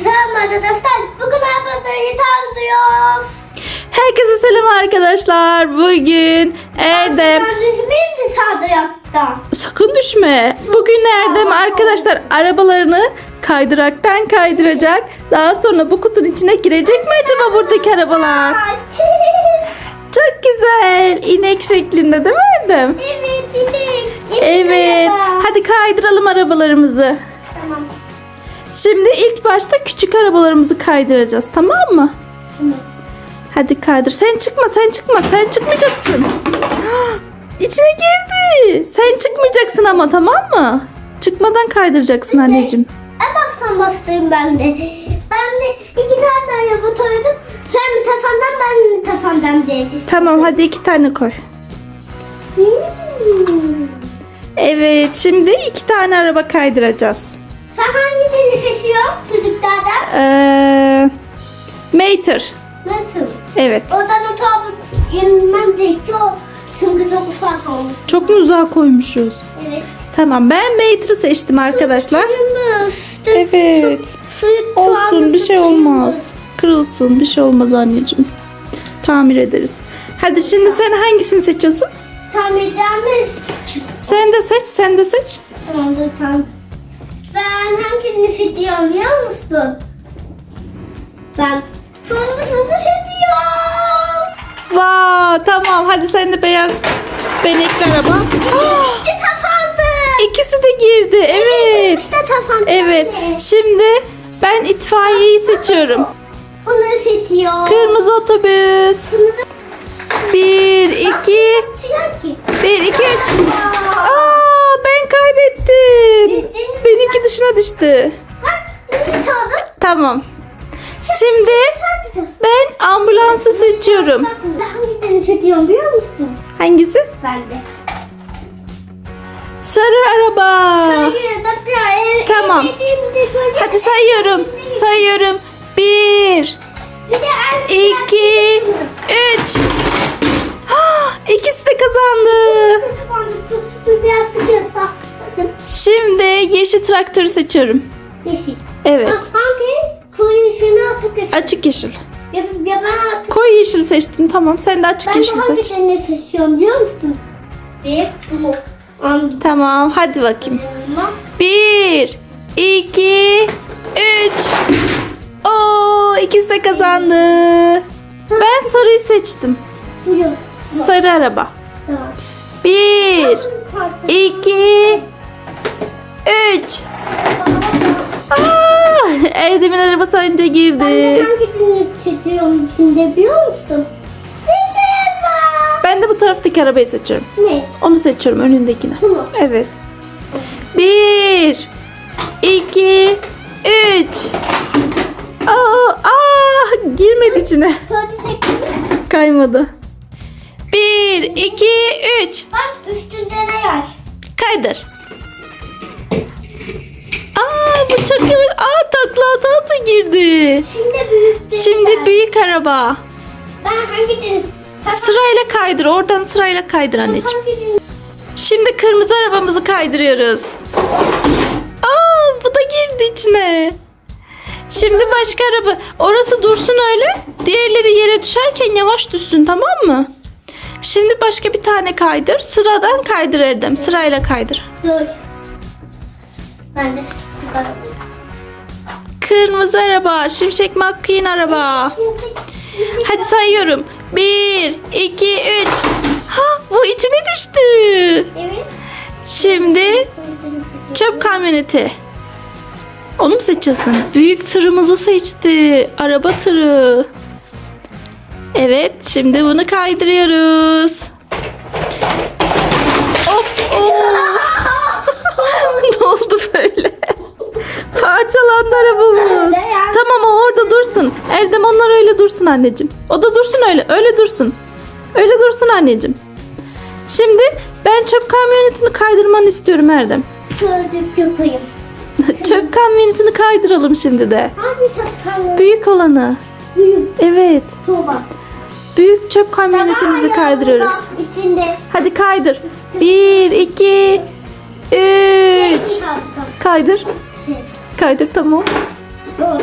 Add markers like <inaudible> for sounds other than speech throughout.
Selam arkadaşlar. Bugün arabayı tanıtıyoruz. Herkese selam arkadaşlar. Bugün Erdem Ben düşmeyeyim de sağda sakın düşme. Bugün Erdem arkadaşlar arabalarını kaydıraktan kaydıracak. Daha sonra bu kutunun içine girecek mi acaba buradaki arabalar? Çok güzel. İnek şeklinde değil mi Erdem? Evet inek. Evet. Hadi kaydıralım arabalarımızı. Tamam. Şimdi ilk başta küçük arabalarımızı kaydıracağız tamam mı? Tamam. Hadi kaydır. Sen çıkma, sen çıkma. Sen çıkmayacaksın. <gasps> İçine girdi. Sen çıkmayacaksın ama tamam mı? Çıkmadan kaydıracaksın anneciğim. En baştan bastayım ben de. Ben de iki tane araba toydum. Sen bir tafandan ben bir tafandan de. Tamam hadi iki tane koy. Hmm. Evet şimdi iki tane araba kaydıracağız. Seçiyorsun çocuklardan? Ee, Mater. Nasıl? Evet. Odan o tabi inmem gerekiyor. Çünkü çok ufak olmuş. Çok mu uzağa koymuşuz? Evet. Tamam ben Mater'ı seçtim arkadaşlar. Suyumuz. Evet. Suyu Olsun bir şey olmaz. Kırılsın bir şey olmaz anneciğim. Tamir ederiz. Hadi şimdi sen hangisini seçiyorsun? Tam edemez. Sen de seç, sen de seç. Tamamdır tamam. Ben hangisini seçiyorum biliyor musun? Ben kırmızını seçiyorum. Vaa tamam hadi sen de beyaz benekli araba. İşte <gasps> tafandı. İkisi de girdi evet. İşte tafandı. Evet şimdi ben itfaiyeyi seçiyorum. Bunu seçiyorum. Kırmızı otobüs. Bir, iki, bir, iki, üç. Aa, kaybettim. Benimki dışına düştü. Tamam. Şimdi ben ambulansı seçiyorum. Hangisini seçiyorum biliyor musun? Hangisi? Ben de. Sarı araba. Tamam. Hadi sayıyorum. Sayıyorum. Bir, iki, yeşil traktörü seçiyorum. Yeşil. Evet. Ha, Hangi? Koyu yeşilini artık yeşil. Açık yeşil. Ya, ya ben artık Koyu yeşil seçtim. Tamam. Sen de açık ben de yeşil seç. hangisini seçiyorum biliyor musun? Ve bunu. Tamam. Hadi bakayım. Bir, iki, üç. Oo, ikisi de kazandı. Ben sarıyı seçtim. Sarı araba. Bir, iki, üç. Aa, Erdem'in arabası önce Ben girdi. hangisini seçiyorum şimdi biliyor musun? Ben de bu taraftaki arabayı seçiyorum. Ne? Onu seçiyorum önündekini. Tamam. Evet. Bir, iki, üç. Aa, aa, girmedi içine. Kaymadı. Bir, iki, üç. Bak üstünde ne var? Kaydır. Bu çok yavaş. Aa, takla ata da girdi. Şimdi büyük değil Şimdi büyük araba. Ben hangisini? Sırayla kaydır. Oradan sırayla kaydır anneciğim. Şimdi kırmızı arabamızı kaydırıyoruz. Aa, bu da girdi içine. Şimdi başka araba. Orası dursun öyle. Diğerleri yere düşerken yavaş düşsün tamam mı? Şimdi başka bir tane kaydır. Sıradan kaydır Erdem. Sırayla kaydır. Dur. Ben de. Kırmızı araba. Şimşek McQueen araba. Hadi sayıyorum. Bir, iki, üç. Ha bu içine düştü. Evet. Şimdi çöp kamyoneti. Onu mu seçiyorsun? Büyük tırımızı seçti. Araba tırı. Evet şimdi bunu kaydırıyoruz. Of of. ne oldu böyle? Parçalandı arabamız. Tamam o orada dursun. Erdem onlar öyle dursun anneciğim. O da dursun öyle. Öyle dursun. Öyle dursun anneciğim. Şimdi ben çöp kamyonetini kaydırmanı istiyorum Erdem. Şöyle yapayım. <laughs> çöp kamyonetini kaydıralım şimdi de. Hangi tatlı? Büyük olanı. Büyük. Evet. Tuğba. Büyük çöp kamyonetimizi Tamam, kaydırıyoruz. içinde. Hadi kaydır. Bir, iki, üç. Kaydır. Kaydır tamam. Dur.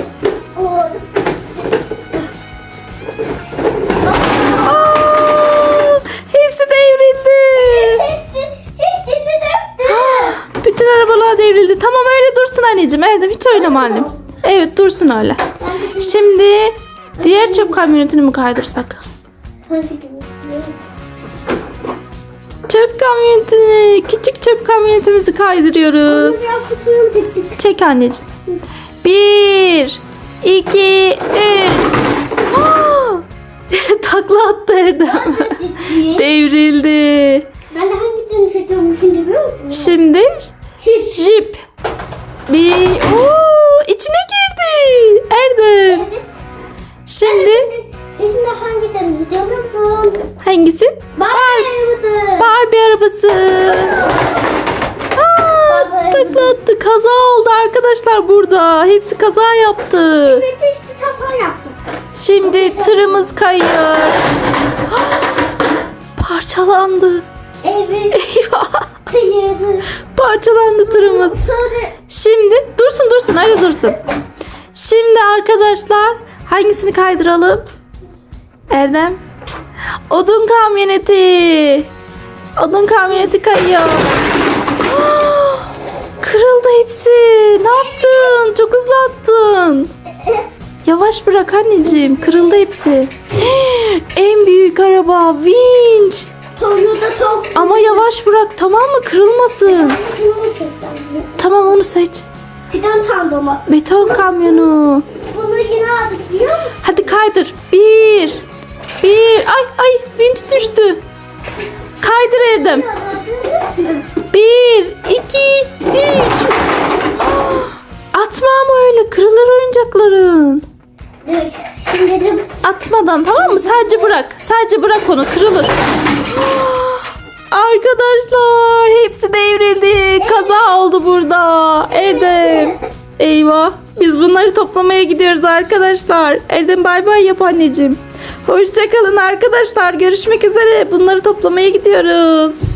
Anneciğim Erdem hiç oynama annem. Evet dursun öyle. Şimdi diğer çöp kamyonetini mi kaydırsak? Çöp kamyonetini, küçük çöp kamyonetimizi kaydırıyoruz. Çek anneciğim. Bir, iki, üç. <laughs> Takla attı Erdem. Devrildi. Ben de hangisini seçiyorum şimdi biliyor musun? Şimdi jip. Bir, Oo, içine girdi. Erdem. Evet. Şimdi İçinde hangilerini biliyor musun? hangisi? Barbie. Barbie arabası. Aa, takla attı. Kaza oldu arkadaşlar burada. Hepsi kaza yaptı. Evet işte tafa yaptım. Şimdi tırımız kayıyor. <gasps> Parçalandı. Evet. Eyvah. Kıyırdı. Parçalandı tırımız. Şimdi dursun dursun öyle dursun. Şimdi arkadaşlar hangisini kaydıralım? Erdem. Odun kamyoneti. Odun kamyoneti kayıyor. <gasps> Kırıldı hepsi. Ne yaptın? Çok hızlı attın. Yavaş bırak anneciğim. Kırıldı hepsi. <gasps> En büyük araba vinç. Toyota çok Ama yavaş bırak tamam mı? Kırılmasın. Tamam onu seç. Fidan tandoma. Beton kamyonu. Bunu yine aldık biliyor musun? Hadi kaydır. Bir. Bir. Ay ay vinç düştü. Kaydır Erdem. Bir, iki, üç. Ah, Atma ama öyle kırılır oyuncakların. Evet, Şimdi de Atmadan tamam mı? Sadece bırak. Sadece bırak onu kırılır. Arkadaşlar hepsi devrildi. Kaza oldu burada. Erdem. Eyvah. Biz bunları toplamaya gidiyoruz arkadaşlar. Erdem bay bay yap anneciğim. Hoşçakalın arkadaşlar. Görüşmek üzere. Bunları toplamaya gidiyoruz.